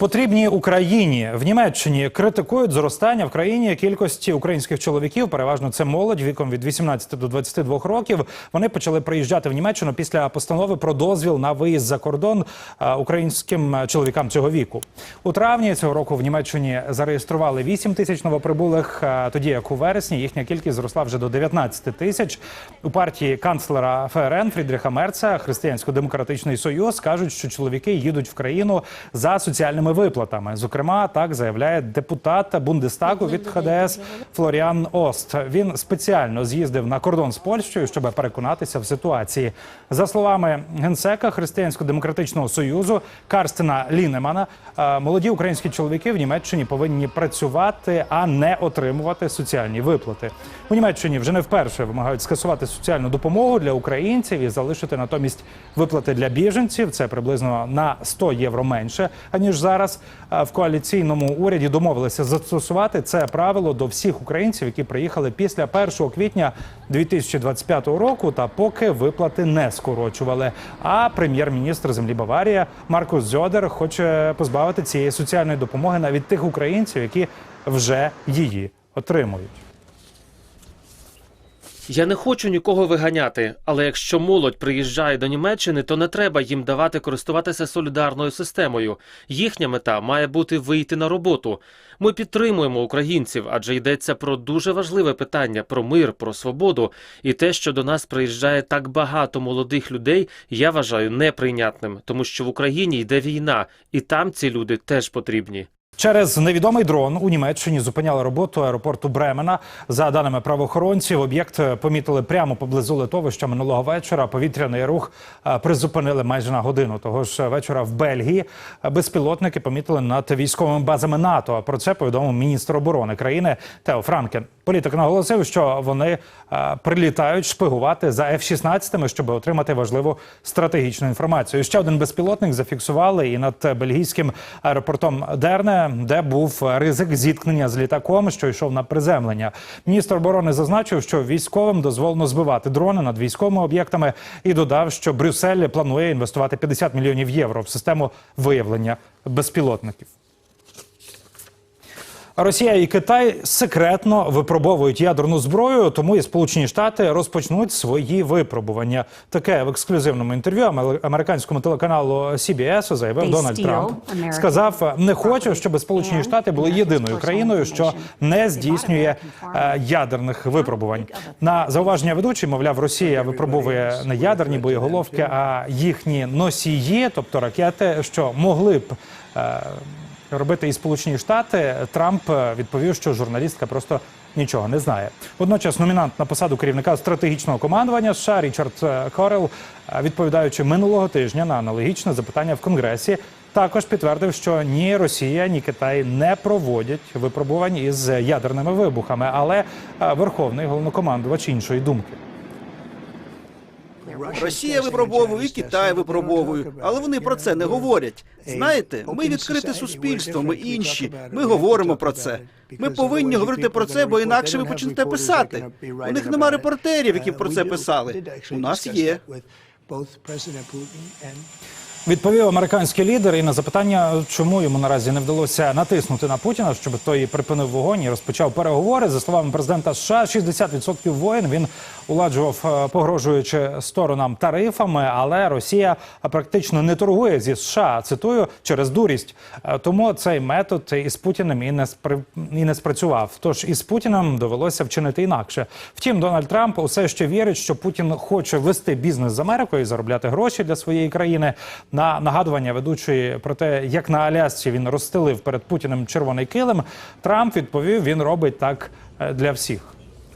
Потрібні Україні в Німеччині критикують зростання в країні кількості українських чоловіків. Переважно це молодь віком від 18 до 22 років. Вони почали приїжджати в Німеччину після постанови про дозвіл на виїзд за кордон е, українським чоловікам цього віку. У травні цього року в Німеччині зареєстрували 8 тисяч новоприбулих. е, Тоді як у вересні їхня кількість зросла вже до 19 тисяч. У партії канцлера ФРН Фрідріха Мерца Християнсько-демократичний союз кажуть, що чоловіки їдуть в країну за соціальними виплатами. Зокрема, так заявляє депутат Бундестагу від ХДС Флоріан Ост. Він спеціально з'їздив на кордон з Польщею, щоб переконатися в ситуації. За словами генсека Християнсько-демократичного союзу Карстена Лінемана, е, молоді українські чоловіки в Німеччині повинні працювати, а не отримувати соціальні виплати. У Німеччині вже не вперше вимагають скасувати соціальну допомогу для українців і залишити натомість виплати для біженців. Це приблизно на 100 євро менше аніж зараз. Е, В коаліційному уряді домовилися застосувати це правило до всіх українців, які приїхали після 1 квітня 2025 року, та поки виплати не скорочували. А прем'єр-міністр землі Баварія Маркус Зьодер хоче позбавити цієї соціальної допомоги навіть тих українців, які вже її отримують. Я не хочу нікого виганяти, але якщо молодь приїжджає до Німеччини, то не треба їм давати користуватися солідарною системою. Їхня мета має бути вийти на роботу. Ми підтримуємо українців, адже йдеться про дуже важливе питання про мир, про свободу. І те, що до нас приїжджає так багато молодих людей, я вважаю неприйнятним, тому що в Україні йде війна, і там ці люди теж потрібні. Через невідомий дрон у Німеччині зупиняли роботу аеропорту Бремена. За даними правоохоронців, об'єкт помітили прямо поблизу литовища минулого вечора. Повітряний рух е, призупинили майже на годину. Того ж вечора в Бельгії безпілотники помітили над військовими базами НАТО. Про це повідомив міністр оборони країни Тео Франкен. Політик наголосив, що вони е, прилітають шпигувати за F-16, щоб отримати важливу стратегічну інформацію. Ще один безпілотник зафіксували і над бельгійським аеропортом Дерне, де був ризик зіткнення з літаком, що йшов на приземлення. Міністр оборони зазначив, що військовим дозволено збивати дрони над військовими об'єктами, і додав, що Брюссель планує інвестувати 50 мільйонів євро в систему виявлення безпілотників. Росія і Китай секретно випробовують ядерну зброю, тому і Сполучені Штати розпочнуть свої випробування. Таке в ексклюзивному інтерв'ю аме- американському телеканалу CBS заявив They Дональд Трамп. Сказав, не хочу, щоб Сполучені Штати були єдиною країною, що не здійснює е, ядерних випробувань. На зауваження ведучий, мовляв, Росія випробовує не ядерні боєголовки, а їхні носії, тобто ракети, що могли б. Робити і Сполучені Штати, Трамп е, відповів, що журналістка просто нічого не знає. Водночас номінант на посаду керівника стратегічного командування США Річард е, Корел, е, відповідаючи минулого тижня на аналогічне запитання в Конгресі, також підтвердив, що ні Росія, ні Китай не проводять випробувань із ядерними вибухами, але верховний головнокомандувач іншої думки. Росія випробовує, і Китай випробовує, але вони про це не говорять. Знаєте, ми відкрите суспільство, ми інші. Ми говоримо про це. Ми повинні говорити про це, бо інакше ви почнете писати. У них нема репортерів, які про це писали. У нас є. Відповів американський лідер і на запитання, чому йому наразі не вдалося натиснути на Путіна, щоб той припинив вогонь і розпочав переговори. За словами президента США, 60% воїн він уладжував, е, погрожуючи сторонам тарифами, але Росія практично не торгує зі США. Цитую через дурість. Е, Тому цей метод із Путіним і не спри... і не спрацював. Тож із Путіним довелося вчинити інакше. Втім, Дональд Трамп усе ще вірить, що Путін хоче вести бізнес з Америкою і заробляти гроші для своєї країни. На нагадування ведучої про те, як на Алясці він розстелив перед Путіним червоний килим, Трамп відповів: він робить так е, для всіх.